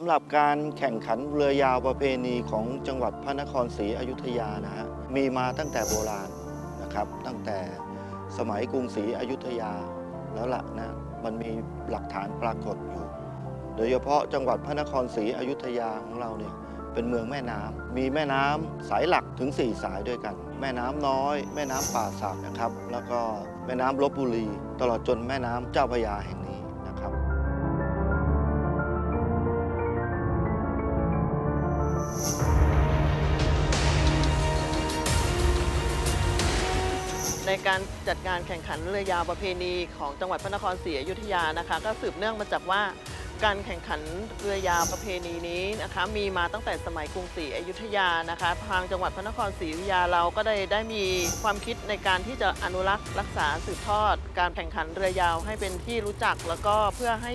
สำหรับการแข่งขันเรือยาวประเพณีของจังหวัดพระนครศรีอยุธยานะฮะมีมาตั้งแต่โบราณนะครับ ตั้งแต่สมัยกรุงศรีอยุธยาแล้วล่ะนะมันมีหลักฐานปรากฏอยู่ โดยเฉพาะจังหวัดพระนครศรีอยุธยาของเราเนี่ยเป็นเมืองแม่น้ำมีแม่น้ำสายหลักถึง 4 สายด้วยกัน แม่น้ำน้อย แม่น้ำป่าสักนะครับ แล้วก็แม่น้ำลบบุรี ตลอดจนแม่น้ำเจ้าพระยาแห่งนี้ ในการจัดการแข่งขันเรือยาวประเพณีของจังหวัดพระนครศรีอยุธยานะคะ ก็สืบเนื่องมาจากว่าการแข่งขันเรือยาวประเพณีนี้นะคะ มีมาตั้งแต่สมัยกรุงศรีอยุธยานะคะ ทางจังหวัดพระนครศรีอยุธยาเราก็ได้ได้มีความคิดในการที่จะอนุรักษ์รักษาสืบทอด การแข่งขันเรือยาวให้เป็นที่รู้จัก แล้วก็เพื่อให้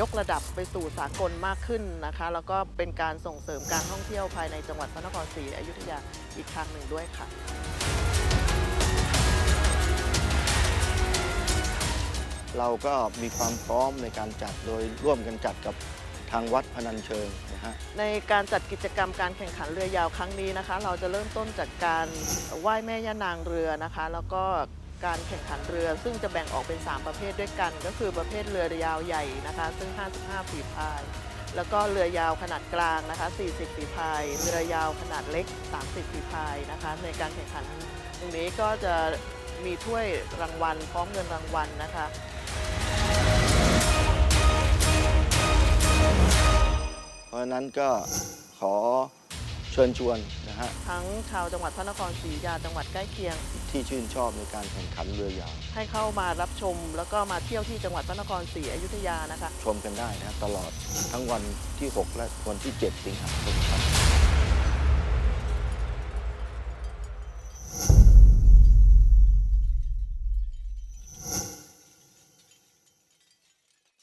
ยกระดับไปสู่สากลมากขึ้นนะคะ แล้วก็เป็นการส่งเสริมการท่องเที่ยวภายในจังหวัดพระนครศรีอยุธยาอีกทางหนึ่งด้วยค่ะ เราก็มีความพร้อมในการจัดโดยร่วมกันจัดกับทางวัดพนัญเชิงนะฮะ ในการจัดกิจกรรมการแข่งขันเรือยาวครั้งนี้นะคะ เราจะเริ่มต้นจากการไหว้แม่ย่านางเรือนะคะ แล้วก็การแข่งขันเรือ ซึ่งจะแบ่งออกเป็น 3 ประเภทด้วยกัน ก็คือประเภทเรือยาวใหญ่นะคะ ซึ่ง 55 ฝีพาย แล้วก็เรือยาวขนาดกลางนะคะ 40 ฝีพาย เรือยาวขนาดเล็ก 30 ฝีพายนะคะ ในการแข่งขันตรงนี้ก็จะมีถ้วยรางวัลพร้อมเงินรางวัลนะคะะฉะนั้นก็ขอเชิญชวนนะฮะทั้งชาวจังหวัดพระนครศรีอยุธยาจังหวัดใกล้เคียง ที่ชื่นชอบในการแข่งขันเรือยาวให้เข้ามารับชม แล้วก็มาเที่ยวที่จังหวัดพระนครศรีอยุธยานะคะ ชมกันได้นะตลอดทั้งวันที่ 6 และวันที่ 7 สิงหาคมครับ